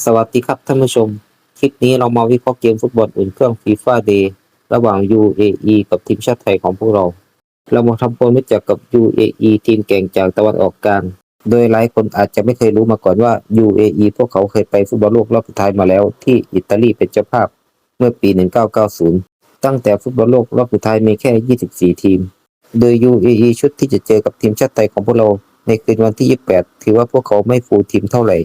สวัสดีครับท่านผู้ชม คลิปนี้เรามาวิเคราะห์เกมฟุตบอลอุ่นเครื่องฟีฟ่าเดย์ระหว่าง UAE กับทีมชาติไทยของพวกเรา เรามาทำความรู้จักกับ UAE ทีมเก่งจากตะวันออกกลาง โดยหลายคนอาจจะไม่เคยรู้มาก่อนว่า UAE พวกเขาเคยไปฟุตบอลโลกรอบสุดท้ายมาแล้ว ที่อิตาลีเป็นเจ้าภาพเมื่อปี 1990 ตั้งแต่ฟุตบอลโลกรอบสุดท้ายมีแค่ 24 ทีม โดย UAE ชุดที่จะเจอกับทีมชาติไทยของพวกเราในคืนวันที่ 28 ถือว่าพวกเขาไม่ฟูลทีมเท่าไหร่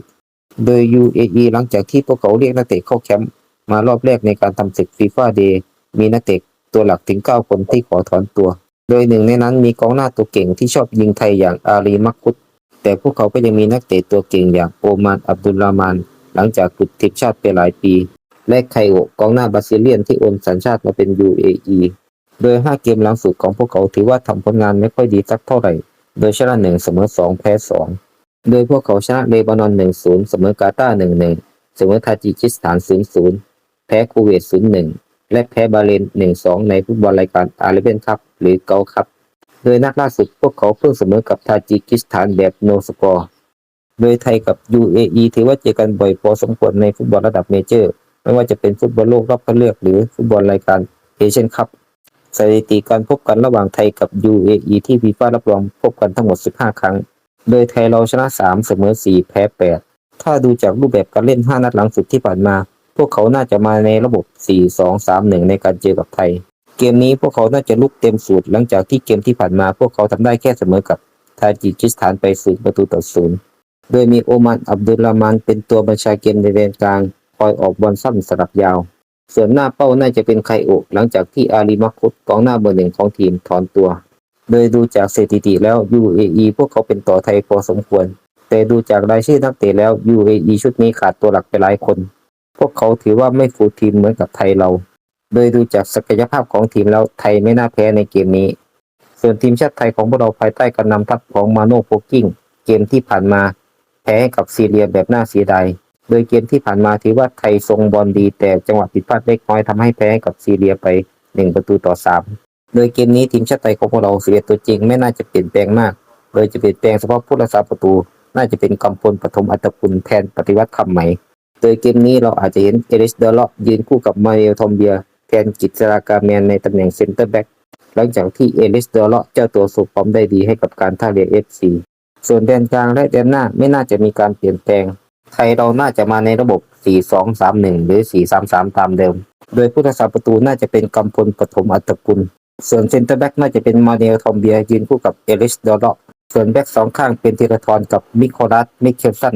โดย UAE หลังจากที่พวกเขาเรียกนักเตะเข้าแคมป์มารอบแรกในการทำศึกฟีฟ่าเดย์มีนักเตะตัวหลักถึง 9 คนที่ขอถอนตัว โดยหนึ่งในนั้นมีกองหน้าตัวเก่งที่ชอบยิงไทยอย่างอาลีมักคุดแต่พวกเขาก็ยังมีนักเตะตัวเก่งอย่างโอมานอับดุลรามาน หลังจากหลุดทีมชาติไปหลายปี และไคโอกองหน้าบราซิเลียนที่โอนสัญชาติมาเป็น UAE โดย 5 เกมหลังสุดของพวกเขาถือว่าทำผลงานไม่ค่อยดีสักเท่าไหร่ โดยชนะ1เสมอ2แพ้2 โดยพวกเขาชนะเลบานอน 1-0 เสมอกาตาร์ 1-1 เสมอทาจิกิสถาน 0-0 แพ้คูเวต 0-1 และแพ้บาห์เรน1-2 ในฟุตบอลรายการอาร์เบนคัพหรือเกาคัพ โดยนัดล่าสุดพวกเขาเพิ่งเสมอกับทาจิกิสถานแบบโนสกอร์ โดยไทยกับ UAE ถือว่าเจอกันบ่อยพอสมควรในฟุตบอลระดับเมเจอร์ ไม่ว่าจะเป็นฟุตบอลโลกรอบคัดเลือกหรือฟุตบอลรายการเอเชียนคัพ สถิติการพบกันระหว่างไทยกับ UAE ที่ฟีฟ่ารับรองพบกันทั้งหมด 15 ครั้ง โดยไทยเราชนะ 3 เสมอ 4 แพ้ 8 ถ้าดูจากรูปแบบการเล่น 5 นัดหลังสุดที่ผ่านมา พวกเขาน่าจะมาในระบบ 4-2-3-1 ในการเจอกับไทย เกมนี้พวกเขาน่าจะลุกเต็มสูตรหลังจากที่เกมที่ผ่านมาพวกเขาทำได้แค่เสมอกับทาจิกิสถานไป0ประตูต่อศูนย์โดยมีโอมานอับดุลรามานเป็นตัวบัญชาเกมในแดนกลาง คอยออกบอลสั้นสลับยาว ส่วนหน้าเป้าน่าจะเป็นไคโอหลังจากที่อาลีมักคุดกองหน้าเบอร์หนึ่งของทีมถอนตัว โดยดูจากสถิติแล้ว UAE พวกเขาเป็นต่อไทยพอสมควร แต่ดูจากรายชื่อนักเตะแล้ว UAE ชุดนี้ขาดตัวหลักไปหลายคน พวกเขาถือว่าไม่ฟูลทีมเหมือนกับไทยเรา โดยดูจากศักยภาพของทีมแล้วไทยไม่น่าแพ้ในเกมนี้ ส่วนทีมชาติไทยของพวกเราภายใต้การนำทัพของมาโน่โพกิ้งเกมที่ผ่านมาแพ้กับซีเรียแบบน่าเสียดายโดยเกมที่ผ่านมาถือว่าไทยทรงบอลดีแต่จังหวะผิดพลาดเล็กน้อยทำให้แพ้กับซีเรียไป 1 ประตูต่อ 3 โดยเกมนี้ทีมชาติไทยของพวกเราเสียตัวจริงไม่น่าจะเปลี่ยนแปลงมาก โดยจะเปลี่ยนแปลงเฉพาะผู้รักษาประตู น่าจะเป็นกำพลปฐมอัตกุลแทนปฏิวัติคำใหม่ โดยเกมนี้เราอาจจะเห็นเอริสเดลลาะยืนคู่กับมาเอลทอมเบียแทนกิจสรากาแมนในตำแหน่งเซนเตอร์แบ็กหลังจากที่เอริสเดลลาะเจ้าตัวสุฟอร์มได้ดีให้กับการท่าเรือเอฟซีส่วนแดนกลางและแดนหน้าไม่น่าจะมีการเปลี่ยนแปลง ไทยเราน่าจะมาในระบบ 4-2-3-1 หรือ 4-3-3 ตามเดิม โดยผู้รักษาประตูน่าจะเป็นกำพลปฐมอัตกุล ส่วนเซนเตอร์แบ็กน่าจะเป็นมาเนลทอมเบียยืนคู่กับเอริสเดลเลาะส่วนแบ็กสองข้างเป็นธีรทรกับมิโคลัสมิเคลสัน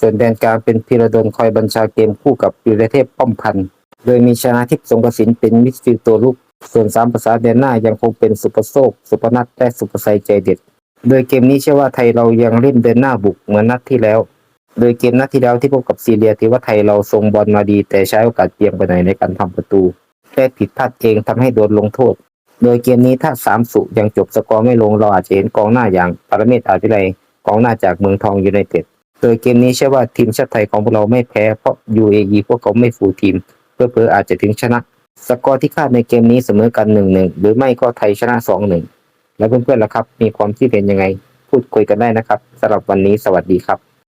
ส่วนแดนกลางเป็นพีระดลคอยบัญชาเกมคู่กับวิรเทพป้อมพันธ์โดยมีชนะทิพย์สงกระสินเป็นมิดฟิลด์ตัวลุก ส่วนสามภาษาแดนหน้ายังคงเป็นสุปโซกสุปนัทและสุปไซใจเด็ด โดยเกมนี้เชื่อว่าไทยเรายังเล่นเดินหน้าบุกเหมือนนัดที่แล้ว โดยเกมนัดที่แล้วที่พบกับซีเรียถือว่าไทยเราทรงบอลมาดี แต่ใช้โอกาสเพียงไปหน่อยในการทำประตูและผิดพลาดเองทำให้โดนลงโทษ โดยเกมนี้ถ้าสามสุยังจบสกอร์ไม่ลงเราอาจจะเห็นกองหน้าอย่างปรเมศอาวิไลกองหน้าจากเมืองทองยูไนเต็ดโดยเกมนี้เชื่อว่าทีมชาติไทยของพวกเราไม่แพ้เพราะ UAE พวกเขาไม่ฟูลทีม เพื่อเพื่อๆอาจจะถึงชนะ สกอร์ที่คาดในเกมนี้เสมอกัน1-1หนึ่งหรือไม่ก็ไทยชนะ2-1แล้วเพื่อนๆล่ะครับ มีความคิดเห็นยังไง พูดคุยกันได้นะครับสำหรับวันนี้สวัสดีครับ